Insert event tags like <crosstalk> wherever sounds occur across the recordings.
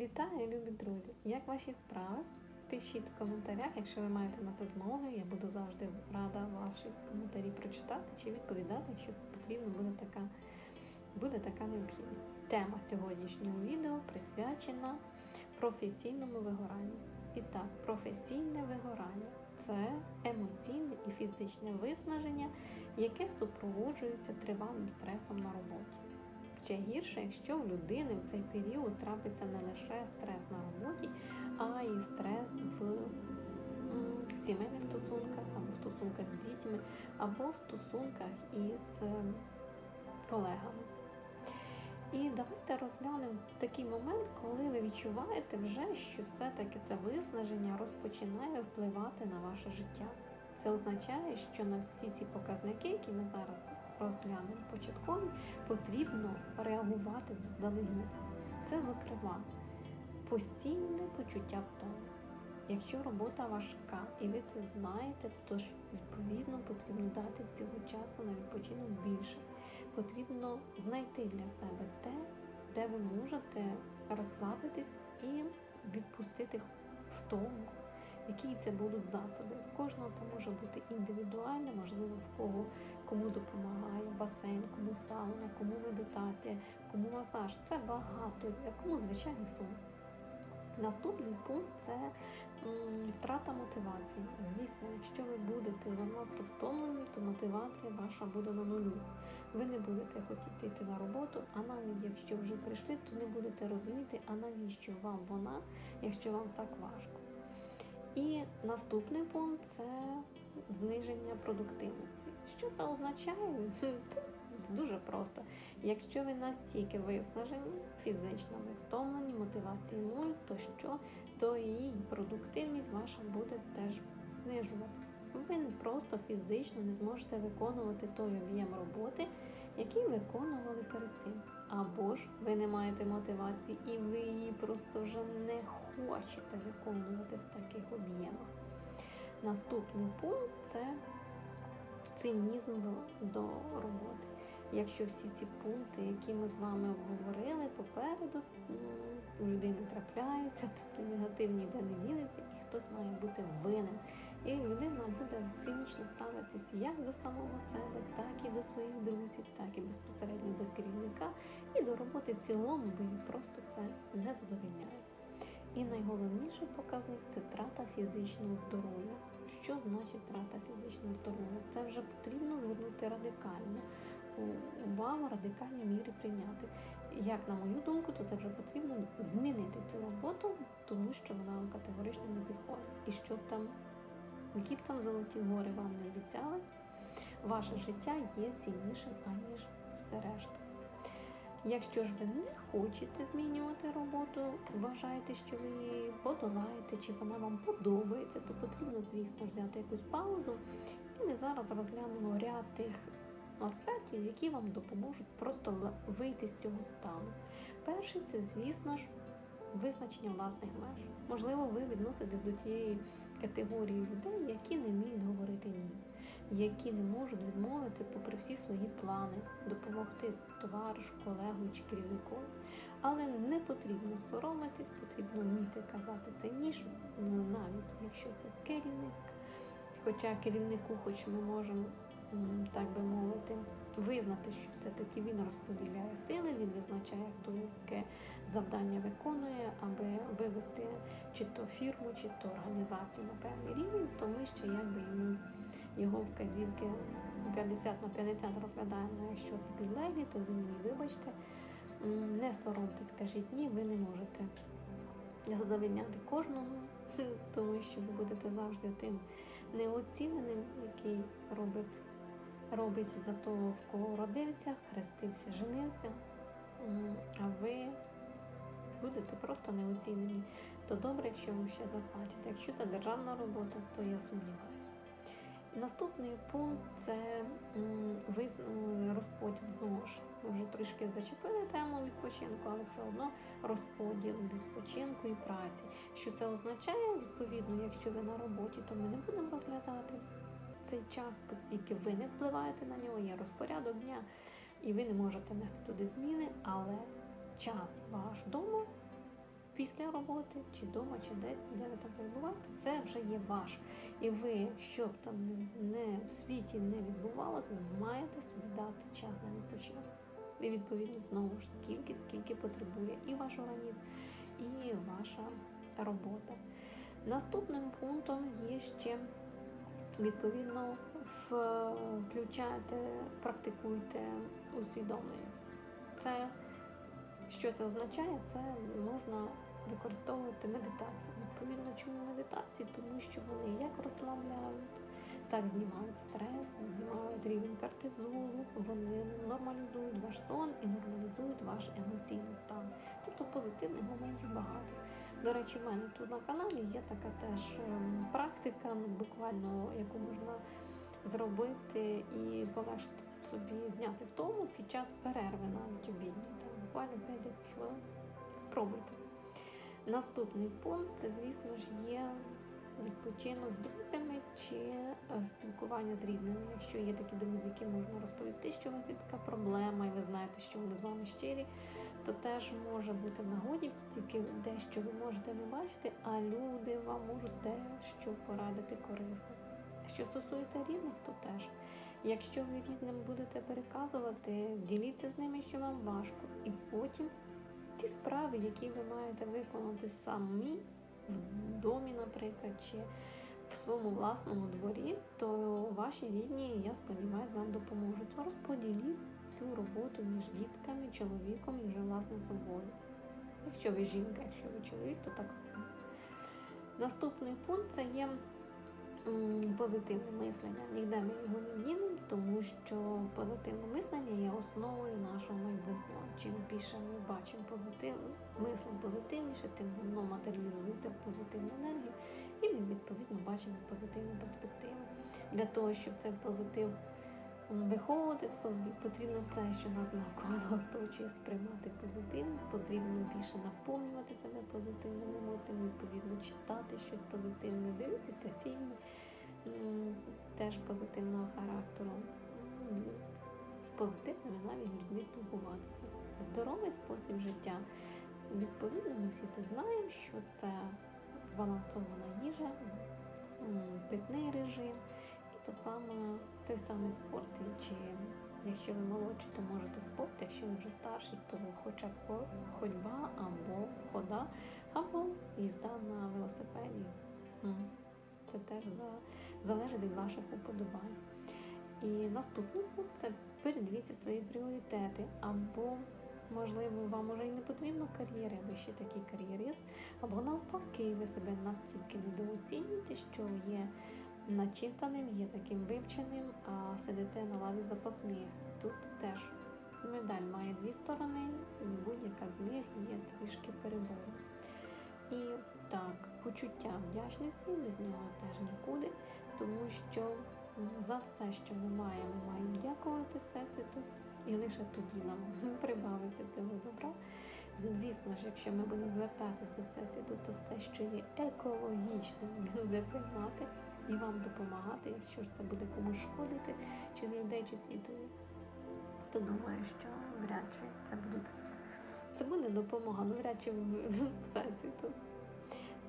Вітаю, любі друзі! Як ваші справи? Пишіть в коментарях, якщо ви маєте на це змогу. Я буду завжди рада ваші коментарі прочитати чи відповідати, якщо потрібно буде така, буде така необхідність. Тема сьогоднішнього відео присвячена професійному вигоранню. І так, професійне вигорання це емоційне і фізичне виснаження, яке супроводжується тривалим стресом на роботі. Ще гірше, якщо в людини в цей період трапиться не лише стрес на роботі, а й стрес в сімейних стосунках, або в стосунках з дітьми, або в стосунках із е, колегами. І давайте розглянемо такий момент, коли ви відчуваєте вже, що все-таки це виснаження розпочинає впливати на ваше життя. Це означає, що на всі ці показники, які ми зараз розглянемо початкові, потрібно реагувати заздалегідь. Це, зокрема, постійне почуття втоми. Якщо робота важка і ви це знаєте, то ж відповідно потрібно дати цього часу на відпочинок більше. Потрібно знайти для себе те, де ви можете розслабитись і відпустити втому, які це будуть засоби. В кожного це може бути індивідуально, можливо, в кого кому допомагає басейн, кому сауна, кому медитація, кому масаж. Це багато, а кому звичайний сон. Наступний пункт це втрата мотивації. Звісно, якщо ви будете занадто втомлені, то мотивація ваша буде на нулю. Ви не будете хотіти йти на роботу, а навіть якщо вже прийшли, то не будете розуміти, а навіщо вам вона, якщо вам так важко. І наступний пункт це зниження продуктивності. Що це означає? <laughs> Дуже просто. Якщо ви настільки виснажені, фізично ви втомлені, мотивації нуль, то що, то і продуктивність ваша буде теж знижуватися. Ви просто фізично не зможете виконувати той об'єм роботи, який виконували перед цим. Або ж ви не маєте мотивації і ви її просто вже не хочете виконувати в таких об'ємах. Наступний пункт це цинізм до роботи. Якщо всі ці пункти, які ми з вами обговорили, попереду у людини трапляються, то це негатив ніде не дінеться, і хтось має бути винен. І людина буде цинічно ставитися як до самого себе, так і до своїх друзів, так і безпосередньо до керівника, і до роботи в цілому, бо її просто це не задовільняє. І найголовніший показник це трата фізичного здоров'я. Що значить трата фізичного здоров'я? Це вже потрібно звернути радикально увагу, радикальні міри прийняти. Як на мою думку, то це вже потрібно змінити цю роботу, тому що вона вам категорично не підходить. І що там, які б там золоті гори вам не обіцяли, ваше життя є ціннішим, аніж все решта. Якщо ж ви не хочете змінювати роботу, вважаєте, що ви її подолаєте, чи вона вам подобається, то потрібно, звісно, взяти якусь паузу. І ми зараз розглянемо ряд тих аспектів, які вам допоможуть просто вийти з цього стану. Перший це, звісно ж, визначення власних меж. Можливо, ви відноситесь до тієї категорії людей, які не вміють говорити ні, які не можуть відмовити, попри всі свої плани, допомогти товаришу, колегу чи керівнику. Але не потрібно соромитись, потрібно вміти казати це ніж, ну навіть якщо це керівник. Хоча керівнику, хоч ми можемо так би мовити, визнати, що все-таки він розподіляє сили, він визначає, хто яке завдання виконує, аби вивести чи то фірму, чи то організацію на певний рівень, то ми ще якби йому його вказівки 50 на 50 розглядаємо. Ну, якщо це підлеглі, то він мені, вибачте, не соромте, скажіть ні, ви не можете задовільняти кожного, <laughs> тому що ви будете завжди тим неоціненим, який робить робить за того, в кого родився, хрестився, женився, а ви будете просто неоцінені. То добре, якщо вам ще заплатять. Якщо це державна робота, то я сумніваюся. Наступний пункт це розподіл знову ж. Ми вже трішки зачепили тему відпочинку, але все одно розподіл відпочинку і праці. Що це означає? Відповідно, якщо ви на роботі, то ми не будемо розглядати цей час, оскільки ви не впливаєте на нього, є розпорядок дня, і ви не можете внести туди зміни, але час ваш вдома після роботи, чи вдома, чи десь, де ви там перебуваєте, це вже є ваш. І ви, що б там не в світі не відбувалося, ви маєте собі дати час на відпочинок. І відповідно знову ж скільки, скільки потребує і ваш організм, і ваша робота. Наступним пунктом є ще відповідно включайте, практикуйте усвідомленість. Це що це означає? Це можна використовувати медитацію. Відповідно, чому медитації? Тому що вони як розслабляють, так знімають стрес, знімають рівень кортизолу, вони нормалізують ваш сон і нормалізують ваш емоційний стан. Тобто позитивних моментів багато. До речі, в мене тут на каналі є така теж ем, практика, ну, буквально яку можна зробити і полегшити собі зняти втому під час перерви навіть там буквально 5-10 хвилин. Спробуйте. Наступний пункт це, звісно ж, є відпочинок з друзями чи е, спілкування з рідними. Якщо є такі друзі, які можна розповісти, що у вас є така проблема, і ви знаєте, що вони з вами щирі, то теж може бути в нагоді, тільки дещо ви можете не бачити, а люди вам можуть дещо порадити корисно. Що стосується рідних, то теж. Якщо ви рідним будете переказувати, діліться з ними, що вам важко, і потім ті справи, які ви маєте виконати самі в домі, наприклад, чи в своєму власному дворі, то ваші рідні, я сподіваюся, вам допоможуть. Розподіліть цю роботу між дітками, чоловіком і вже власне собою. Якщо ви жінка, якщо ви чоловік, то так само. Наступний пункт це є позитивне мислення. Ми його не вдінемо, тому що позитивне мислення є основою нашого майбутнього. Чим більше ми бачимо позитив, мислимо позитивніше, тим воно матеріалізується в позитивну енергію, і ми відповідно бачимо позитивну перспективу. Для того, щоб цей позитив виховувати в собі, потрібно все, що нас навколо <laughs> оточує, сприймати позитивно, потрібно більше наповнювати себе позитивними емоціями, відповідно читати щось позитивне, дивитися фільми теж позитивного характеру, з позитивними навіть людьми спілкуватися. Здоровий спосіб життя. Відповідно, ми всі це знаємо, що це збалансована їжа, питний режим і те саме, той самий спорт. Чи якщо ви молодші, то можете спорт, якщо ви вже старші, то хоча б ходьба або хода, або їзда на велосипеді. Це теж залежить від ваших уподобань. І наступний пункт це передивіться свої пріоритети, або, можливо, вам уже і не потрібно кар'єри, ви ще такий кар'єрист, або навпаки, ви себе настільки недооцінюєте, що є начитаним, є таким вивченим, а сидите на лаві запасних. Тут теж медаль має дві сторони, і будь-яка з них є трішки перебору. І так, почуття вдячності, без нього теж нікуди, тому що за все, що ми маємо, ми маємо дякувати Всесвіту, і лише тоді нам <laughs> прибавиться цього добра. Звісно ж, якщо ми будемо звертатись до Всесвіту, то все, що є екологічним, <laughs> буде приймати і вам допомагати, якщо ж це буде комусь шкодити, чи з людей, чи світові, то думаю, що вряд чи це буде. Це буде допомога, ну вряд чи всесвіту.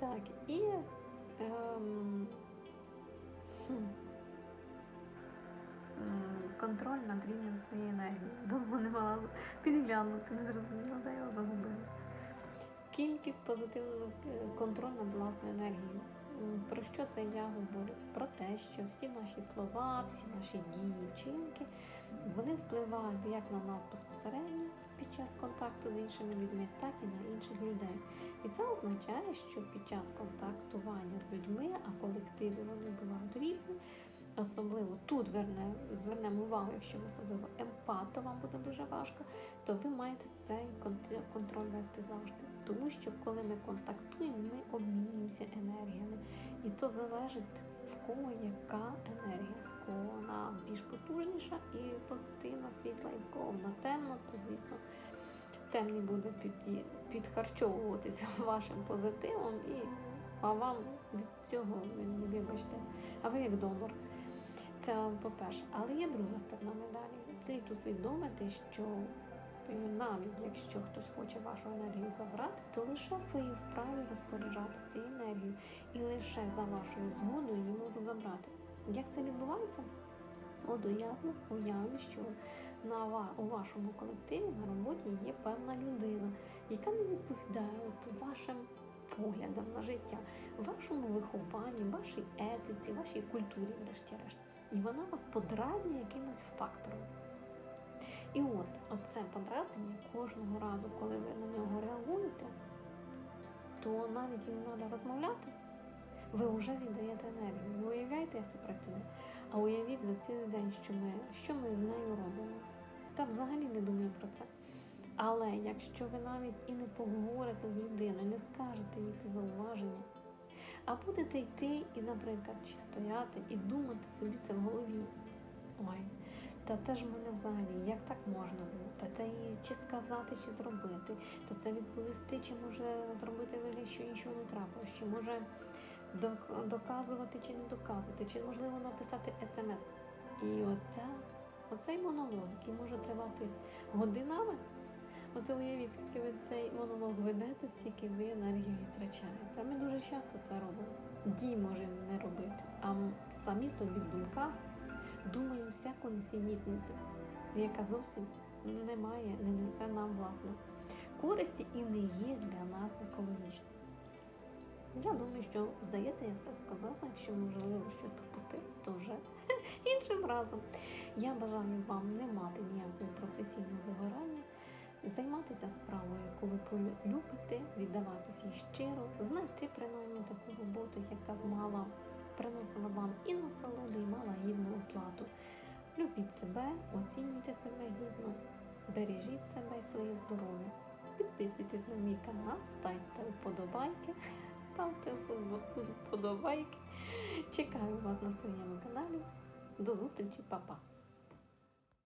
Так, і ем, хм, контроль над рівнем своєї енергії. Довго не мала підглянути, не зрозуміла, де його загубила. Кількість позитивного е, контроль над власною енергією. Про що це я говорю? Про те, що всі наші слова, всі наші дії, вчинки, вони впливають як на нас безпосередньо під час контакту з іншими людьми, так і на інших людей. І це означає, що під час контактування з людьми, а колективи вони бувають різні, особливо тут верне, звернемо увагу, якщо особливо емпато вам буде дуже важко, то ви маєте цей контроль вести завжди. Тому що коли ми контактуємо, ми обмінюємося енергіями. І то залежить в кого яка енергія, в кого вона більш потужніша і позитивна, світла, і в кого вона темна, то звісно темний буде під, підхарчовуватися <laughs> вашим позитивом, і а вам від цього вибачте, а ви як донор. Це по-перше, але є друга сторона медалі. Слід усвідомити, що е, навіть якщо хтось хоче вашу енергію забрати, то лише ви вправі розпоряджатися цією енергією і лише за вашою згодою її можу забрати. Як це відбувається? От уявно, уявлю, що на ва- у вашому колективі на роботі є певна людина, яка не відповідає от вашим поглядам на життя, вашому вихованню, вашій етиці, вашій культурі, врешті-решт. І вона вас подразнює якимось фактором. І от оце подразнення кожного разу, коли ви на нього реагуєте, то навіть не треба розмовляти, ви вже віддаєте енергію. Ви уявляєте, як це працює? А уявіть за цілий день, що ми, що ми з нею робимо. Та взагалі не думаю про це. Але якщо ви навіть і не поговорите з людиною, не скажете їй це зауваження, а будете йти і, наприклад, чи стояти і думати собі це в голові. Ой, та це ж в мене взагалі, як так можна? Та це їй чи сказати, чи зробити, та це відповісти, чи може зробити вигляд, що нічого не трапилось, чи може доказувати чи не доказувати, чи можливо написати смс. І оця, оцей монолог, який може тривати годинами. Оце уявіть, скільки ви цей монолог ведете, стільки ви енергію втрачаєте. Ми дуже часто це робимо. Дій можемо не робити, а самі собі в думках думаємо всяку несенітницю, яка зовсім не має, не несе нам власне користі і не є для нас екологічною. Я думаю, що здається, я все сказала. Якщо можливо щось пропустила, то вже <laughs> іншим разом. Я бажаю вам не мати ніякого професійного вигорання, займатися справою, яку ви полюбите, віддаватися їй щиро, знайти принаймні таку роботу, яка б мала приносила вам і насолоду, і мала гідну оплату. Любіть себе, оцінюйте себе гідно, бережіть себе і своє здоров'я. Підписуйтесь на мій канал, ставте вподобайки, <laughs> ставте вподобайки. Чекаю вас на своєму каналі. До зустрічі, па-па!